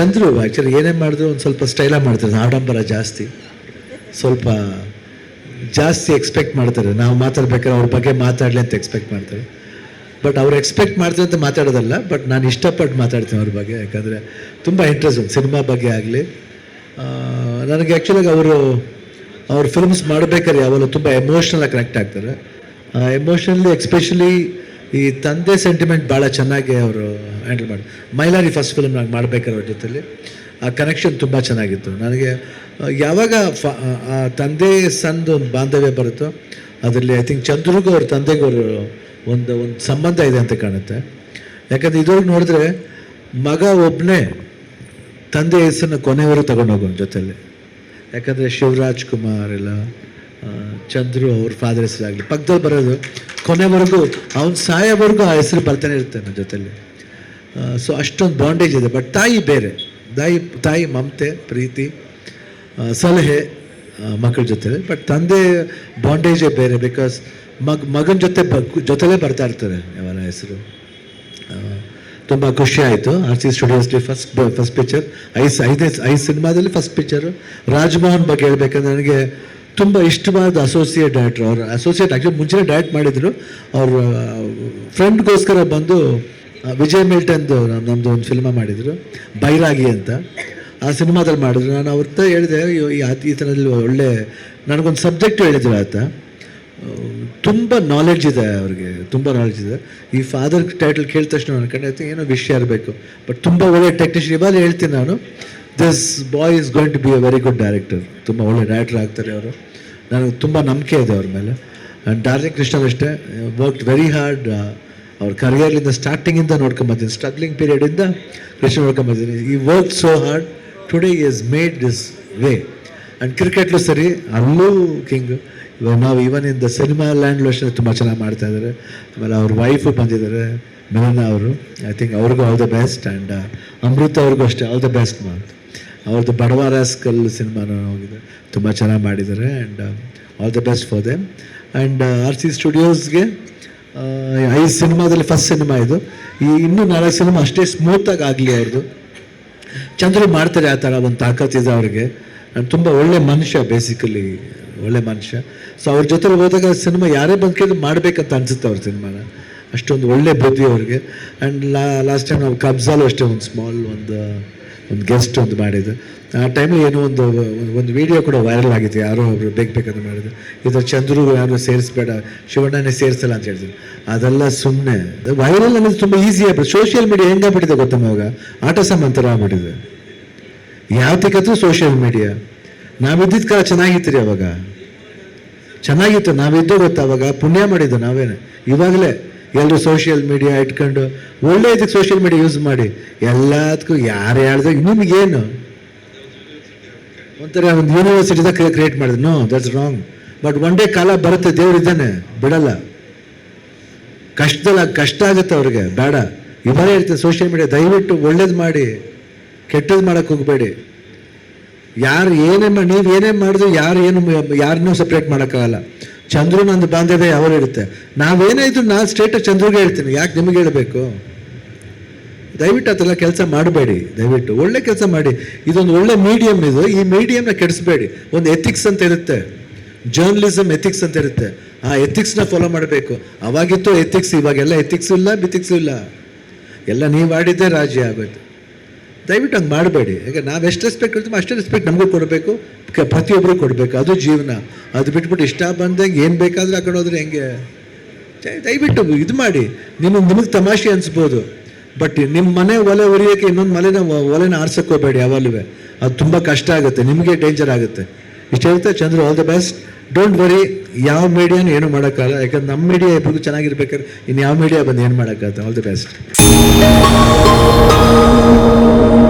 Chandru actually ಏನೇ ಮಾಡಿದ್ರು ಒಂದು ಸ್ವಲ್ಪ ಸ್ಟೈಲ ಮಾಡ್ತಾರೆ, ಆಡಂಬರ ಜಾಸ್ತಿ. ಸ್ವಲ್ಪ ಜಾಸ್ತಿ ಎಕ್ಸ್ಪೆಕ್ಟ್ ಮಾಡ್ತಾರೆ. ನಾವು ಮಾತಾಡ್ಬೇಕಾದ್ರೆ ಅವ್ರ ಬಗ್ಗೆ ಮಾತಾಡಲಿ ಅಂತ ಎಕ್ಸ್ಪೆಕ್ಟ್ ಮಾಡ್ತಾರೆ. ಬಟ್ ಅವ್ರು ಎಕ್ಸ್ಪೆಕ್ಟ್ ಮಾಡ್ತಾರೆ ಅಂತ ಮಾತಾಡೋದಲ್ಲ ಬಟ್ ನಾನು ಇಷ್ಟಪಟ್ಟು ಮಾತಾಡ್ತೀನಿ ಅವ್ರ ಬಗ್ಗೆ. ಯಾಕಂದರೆ ತುಂಬ ಇಂಟ್ರೆಸ್ಟ್ ಉಂಟು, ಸಿನಿಮಾ ಬಗ್ಗೆ ಆಗಲಿ. ನನಗೆ ಆ್ಯಕ್ಚುಲಾಗಿ ಅವರು, ಅವ್ರ ಫಿಲ್ಮ್ಸ್ ಮಾಡಬೇಕಾದ್ರೆ ಯಾವಾಗಲೂ ತುಂಬ ಎಮೋಷ್ನಲಾಗಿ ಕನೆಕ್ಟ್ ಆಗ್ತಾರೆ. ಎಮೋಷ್ನಲಿ ಎಕ್ಸ್ಪೆಷಲಿ ಈ ತಂದೆ ಸೆಂಟಿಮೆಂಟ್ ಭಾಳ ಚೆನ್ನಾಗಿ ಅವರು ಹ್ಯಾಂಡಲ್ ಮಾಡಿ, ಮೈಲಾರಿ ಫಸ್ಟ್ ಫಿಲ್ಮ್ ನಾನು ಮಾಡಬೇಕಾದ್ರೆ ಅವ್ರ ಜೊತೆಲಿ. ಆ ಕನೆಕ್ಷನ್ ತುಂಬ ಚೆನ್ನಾಗಿತ್ತು. ನನಗೆ ಯಾವಾಗ ಫ, ಆ ತಂದೆ ಸಂದು ಒಂದು ಬಾಂಧವ್ಯ ಬರುತ್ತೋ, ಅದರಲ್ಲಿ ಐ ಥಿಂಕ್ ಚಂದ್ರಿಗೂ ಅವ್ರ ತಂದೆಗೂ ಅವರು ಒಂದು ಒಂದು ಸಂಬಂಧ ಇದೆ ಅಂತ ಕಾಣುತ್ತೆ. ಯಾಕಂದರೆ ಇದ್ರಿಗೆ ನೋಡಿದ್ರೆ ಮಗ ಒಬ್ಬನೇ ತಂದೆ ಹೆಸರನ್ನ ಕೊನೆಯವರು ತಗೊಂಡೋಗೋನು ಜೊತೆಯಲ್ಲಿ ಯಾಕಂದರೆ ಶಿವರಾಜ್ ಕುಮಾರ್ ಎಲ್ಲ ಚಂದ್ರು ಅವ್ರ ಫಾದರ್ ಹೆಸರಾಗಲಿ. ಪಕ್ಕದಲ್ಲಿ ಬರೋದು, ಕೊನೆವರೆಗೂ ಅವ್ನು ಸಾಯೋವರೆಗೂ ಆ ಹೆಸರು ಬರ್ತಾನೆ ಇರುತ್ತೆ ನನ್ನ ಜೊತೆಲಿ. ಸೊ ಅಷ್ಟೊಂದು ಬಾಂಡೇಜ್ ಇದೆ. ಬಟ್ ತಾಯಿ ಬೇರೆ. ತಾಯಿ ತಾಯಿ ಮಮತೆ, ಪ್ರೀತಿ ಸಲಹೆ ಮಕ್ಕಳ ಜೊತೆ ಬಟ್ ತಂದೆ ಬಾಂಡೇಜೇ ಬೇರೆ ಬಿಕಾಸ್ ಮಗ, ಮಗನ ಜೊತೆ ಬ ಜೊತೆಲೇ ಬರ್ತಾ ಇರ್ತಾರೆ ಯಾವನ ಹೆಸರು. ತುಂಬ ಖುಷಿ ಆಯಿತು. ಆರ್ ಸಿ ಸ್ಟುಡಿಯೋಸ್ಲಿ ಫಸ್ಟ್ ಫಸ್ಟ್ ಪಿಕ್ಚರ್ ಐಸ್, ಐದೇ, ಐದು ಸಿನಿಮಾದಲ್ಲಿ ಫಸ್ಟ್ ಪಿಕ್ಚರು ರಾಜ್ಮೋಹನ್ ಬಗ್ಗೆ ಹೇಳ್ಬೇಕಂದ್ರೆ ನನಗೆ ತುಂಬ ಇಷ್ಟವಾದ ಅಸೋಸಿಯೇಟ್ ಡೈರೆಕ್ಟರ್ ಅವರು ಅಸೋಸಿಯೇಟ್ ಆ್ಯಕ್ಚುಲಿ ಮುಂಚೆನೇ ಡೈರೆಕ್ಟ್ ಮಾಡಿದರು. ಅವ್ರ ಫ್ರೆಂಡ್ಗೋಸ್ಕರ ಬಂದು ವಿಜಯ್ ಮಿಲ್ಟನ್ದು ನಮ್ಮದು ಒಂದು ಫಿಲ್ಮ ಮಾಡಿದರು. ಬೈರಾಗಿ ಅಂತ. ಆ ಸಿನಿಮಾದಲ್ಲಿ ಮಾಡಿದ್ರು. ನಾನು ಅವ್ರತ್ತ ಹೇಳಿದೆ ಈ ಈ ಥರದಲ್ಲಿ ಒಳ್ಳೆ, ನನಗೊಂದು ಸಬ್ಜೆಕ್ಟ್ ಹೇಳಿದ್ರು ಆತ. ತುಂಬ ನಾಲೆಡ್ಜ್ ಇದೆ ಅವ್ರಿಗೆ, ತುಂಬ ನಾಲೆಡ್ಜ್ ಇದೆ. ಈ ಫಾದರ್ ಟೈಟಲ್ ಕೇಳಿದ ತಕ್ಷಣ ಕಂಡು ಏನೋ ವಿಷಯ ಇರಬೇಕು. ಬಟ್ ತುಂಬ ಒಳ್ಳೆ ಟೆಕ್ನಿಷಿಯನ್ ಇವಾಗ ಹೇಳ್ತೀನಿ ನಾನು. This boy is going to be a very good director ತುಂಬ ಒಳ್ಳೆ ಡೈರೆಕ್ಟರ್ ಆಗ್ತಾರೆ ಅವರು. ನನಗೆ ತುಂಬ ನಂಬಿಕೆ ಇದೆ ಅವ್ರ ಮೇಲೆ. ಆ್ಯಂಡ್ ಡಾರ್ಲಿಂಗ್ ಕೃಷ್ಣನ್ ಅಷ್ಟೇ ವರ್ಕ್ ವೆರಿ ಹಾರ್ಡ್ ಅವ್ರ ಕರಿಯರ್ಲಿಂದ ಸ್ಟಾರ್ಟಿಂಗಿಂದ ನೋಡ್ಕೊಂಬಂದಿದ್ದೀನಿ ಸ್ಟ್ರಗ್ಲಿಂಗ್ ಪೀರಿಯಡಿಂದ ಕೃಷ್ಣ ನೋಡ್ಕೊಂಬಂದಿದ್ದೀನಿ ಈ work so hard today is made this way and ಕ್ರಿಕೆಟ್ಲು ಸರಿ, ಅಲ್ಲೂ ಕಿಂಗ್ ಇವಾಗ ನಾವು even in the cinema land lotion ತುಂಬ ಚೆನ್ನಾಗಿ ಮಾಡ್ತಾ ಇದ್ದಾರೆ. ಆಮೇಲೆ ಅವ್ರ ವೈಫು ಬಂದಿದ್ದಾರೆ, ಮಿಲನ ಅವರು. ಐ ಥಿಂಕ್ ಅವ್ರಿಗೂ all the best and Amrutha ಅವ್ರಿಗೂ ಅಷ್ಟೇ ಆಲ್ ದ ಬೆಸ್ಟ್ ಮಾತು. ಅವ್ರದ್ದು ಬಡವರಾಸ್ಕಲ್ ಸಿನಿಮಾನ ಹೋಗಿದೆ. ತುಂಬ ಚೆನ್ನಾಗಿ ಮಾಡಿದ್ದಾರೆ and all the best for them and R C ಸ್ಟುಡಿಯೋಸ್ಗೆ ಐದು ಸಿನಿಮಾದಲ್ಲಿ ಫಸ್ಟ್ ಸಿನಿಮಾ ಇದು. ಈ ಇನ್ನೂ ನಾಲ್ಕು ಸಿನಿಮಾ ಅಷ್ಟೇ ಸ್ಮೂತಾಗಿ ಆಗಲಿ ಅವ್ರದ್ದು ಚಂದ್ರು ಮಾಡ್ತಾರೆ ಆ ಥರ ಒಂದು ತಾಕತ್ತಿದೆ ಅವ್ರಿಗೆ. ತುಂಬ ಒಳ್ಳೆ ಮನುಷ್ಯ ಬೇಸಿಕಲಿ ಒಳ್ಳೆ ಮನುಷ್ಯ. ಸೊ ಅವ್ರ ಜೊತೆ ಹೋದಾಗ ಸಿನಿಮಾ ಯಾರೇ ಬಂದು ಕೇಳಿದ್ರು ಮಾಡಬೇಕಂತ ಅನಿಸುತ್ತೆ ಅವ್ರ ಸಿನಿಮಾನ. ಅಷ್ಟೊಂದು ಒಳ್ಳೆ ಬುದ್ಧಿ ಅವ್ರಿಗೆ. ಆ್ಯಂಡ್ ಲಾ ಲಾಸ್ಟ್ ಟೈಮ್ ನಾವು ಕಬ್ಜಾಲು ಅಷ್ಟೇ ಒಂದು ಸ್ಮಾಲ್ ಒಂದು ಒಂದು ಗೆಸ್ಟ್ ಒಂದು ಮಾಡಿದ್ದು. ಆ ಟೈಮಲ್ಲಿ ಏನೋ ಒಂದು ಒಂದು ವಿಡಿಯೋ ಕೂಡ ವೈರಲ್ ಆಗಿತ್ತು, ಯಾರೋ ಒಬ್ರು ಬೇಕು ಬೇಕಂತ ಮಾಡಿದ್ರು ಇದು ಚಂದ್ರು ಯಾರು ಸೇರಿಸ್ಬೇಡ ಶಿವಣ್ಣನೇ ಸೇರಿಸಲ್ಲ ಅಂತ ಹೇಳಿದ್ರು. ಅದೆಲ್ಲ ಸುಮ್ಮನೆ ವೈರಲ್ ಅನ್ನೋದು ತುಂಬ ಈಸಿ ಆಗ್ಬಿಟ್ಟು ಸೋಷಿಯಲ್ ಮೀಡಿಯಾ ಹೆಂಗಾಗ್ಬಿಟ್ಟಿದೆ ಗೊತ್ತಮ್ಮ ಅವಾಗ ಆಟ ಸಾಮಾನ್ ಆಗ್ಬಿಟ್ಟಿದೆ ಯಾವತ್ತಿಗತ್ತು ಸೋಷಿಯಲ್ ಮೀಡಿಯಾ ನಾವಿದ್ದಿದ್ದ ಕಾಲ ಚೆನ್ನಾಗಿತ್ತು ರೀ ಅವಾಗ. ಚೆನ್ನಾಗಿತ್ತು. ನಾವಿದ್ದು ಗೊತ್ತಾ ಅವಾಗ? ಪುಣ್ಯ ಮಾಡಿದ್ದು ನಾವೇನೆ. ಇವಾಗಲೇ. ಎಲ್ಲರೂ ಸೋಷಿಯಲ್ ಮೀಡಿಯಾ ಇಟ್ಕೊಂಡು ಒಳ್ಳೆ ಇದಕ್ಕೆ ಸೋಷಿಯಲ್ ಮೀಡಿಯಾ ಯೂಸ್ ಮಾಡಿ. ಎಲ್ಲದಕ್ಕೂ ಯಾರು ಹೇಳ್ದಾಗ ನಿಮಗೇನು? ಒಂಥರ ಒಂದು ಯೂನಿವರ್ಸಿಟಿದಾಗ ಕ್ರಿಯೇಟ್ ಮಾಡಿದ್ರು. No that's wrong but one day ಕಾಲ ಬರುತ್ತೆ ದೇವರಿದ್ದಾನೆ ಬಿಡಲ್ಲ. ಕಷ್ಟದಲ್ಲ, ಕಷ್ಟ ಆಗುತ್ತೆ ಅವ್ರಿಗೆ, ಬೇಡ. ಇವರೇ ಇರ್ತದೆ ಸೋಷಿಯಲ್ ಮೀಡಿಯಾ ದಯವಿಟ್ಟು ಒಳ್ಳೇದು ಮಾಡಿ ಕೆಟ್ಟದ್ದು ಮಾಡೋಕ್ಕೆ ಹೋಗಬೇಡಿ. ಯಾರು ಏನೇ ಮಾಡಿ ನೀವು ಏನೇ ಮಾಡಿದ್ರು, ಯಾರು ಏನು ಯಾರನ್ನೂ ಸಪ್ರೇಟ್ ಮಾಡೋಕ್ಕಾಗಲ್ಲ. ಚಂದ್ರು ಒಂದು ಬಾಂಧವ್ಯ ಅವರು ಇರುತ್ತೆ. ನಾವೇನೇ ಇದ್ರು ನಾನು ಸ್ಟೇಟಸ್ ಚಂದ್ರಿಗೆ ಹೇಳ್ತೀನಿ. ಯಾಕೆ ನಿಮಗೆ ಹೇಳಬೇಕು? ದಯವಿಟ್ಟು ಅದೆಲ್ಲ ಕೆಲಸ ಮಾಡಬೇಡಿ. ದಯವಿಟ್ಟು ಒಳ್ಳೆ ಕೆಲಸ ಮಾಡಿ. ಇದೊಂದು ಒಳ್ಳೆ ಮೀಡಿಯಮ್ ಇದು. ಈ ಮೀಡಿಯಮ್ನ ಕೆಡಿಸ್ಬೇಡಿ. ಒಂದು ಎಥಿಕ್ಸ್ ಅಂತ ಇರುತ್ತೆ. ಜರ್ನಲಿಸಮ್ ಎಥಿಕ್ಸ್ ಅಂತ ಇರುತ್ತೆ. ಆ ಎಥಿಕ್ಸ್ನ ಫಾಲೋ ಮಾಡಬೇಕು. ಅವಾಗಿತ್ತು ಎಥಿಕ್ಸ್ ಇವಾಗೆಲ್ಲ ಎಥಿಕ್ಸ್ ಇಲ್ಲ ಬಿಥಿಕ್ಸ್ ಇಲ್ಲ. ಎಲ್ಲ ನೀವು ಆಡಿದ್ದೇ ರಾಜಿ ಆಗೋಯ್ತು. ದಯವಿಟ್ಟು ಹಂಗೆ ಮಾಡಬೇಡಿ. ಯಾಕೆ ನಾವು ಎಷ್ಟು ರೆಸ್ಪೆಕ್ಟ್ ಕೊಡ್ತೀವಿ ಅಷ್ಟೇ ರೆಸ್ಪೆಕ್ಟ್ ನಮಗೂ ಕೊಡಬೇಕು. ಪ್ರತಿಯೊಬ್ಬರಿಗೂ ಪ್ರತಿಯೊಬ್ಬರು ಕೊಡಬೇಕು. ಅದು ಜೀವನ. ಅದು ಬಿಟ್ಬಿಟ್ಟು ಇಷ್ಟ ಬಂದಂಗೆ ಏನು ಬೇಕಾದರೂ ಹಾಕೊಂಡು ಹೋದರೆ ಹೆಂಗೆ? ದಯವಿಟ್ಟು ಇದು ಮಾಡಿ. ನಿಮಗೆ ನಿಮಗೆ ತಮಾಷೆ ಅನಿಸ್ಬೋದು. ಬಟ್ ನಿಮ್ಮ ಮನೆ ಒಲೆ ಉರಿಯೋಕ್ಕೆ ಇನ್ನೊಂದು ಮಲೆನ ಒಲೆನ ಆರಿಸಕ್ಕೋಬೇಡಿ ಯಾವಾಗಲೂ ಅದು ತುಂಬ ಕಷ್ಟ ಆಗುತ್ತೆ. ನಿಮಗೆ ಡೇಂಜರ್ ಆಗುತ್ತೆ. ಇಷ್ಟು ಹೇಳ್ತಾ Chandru all the best don't worry ಯಾವ ಮೀಡಿಯಾನ ಏನು ಮಾಡೋಕ್ಕಾಗಲ್ಲ. ಯಾಕಂದ್ರೆ ನಮ್ಮ ಮೀಡಿಯಾ ಇಬ್ಬರಿಗೂ ಚೆನ್ನಾಗಿರ್ಬೇಕಾದ್ರೆ ಇನ್ನು ಯಾವ ಮೀಡಿಯಾ ಬಂದು ಏನು ಮಾಡೋಕ್ಕಾಗುತ್ತೆ? All the best you.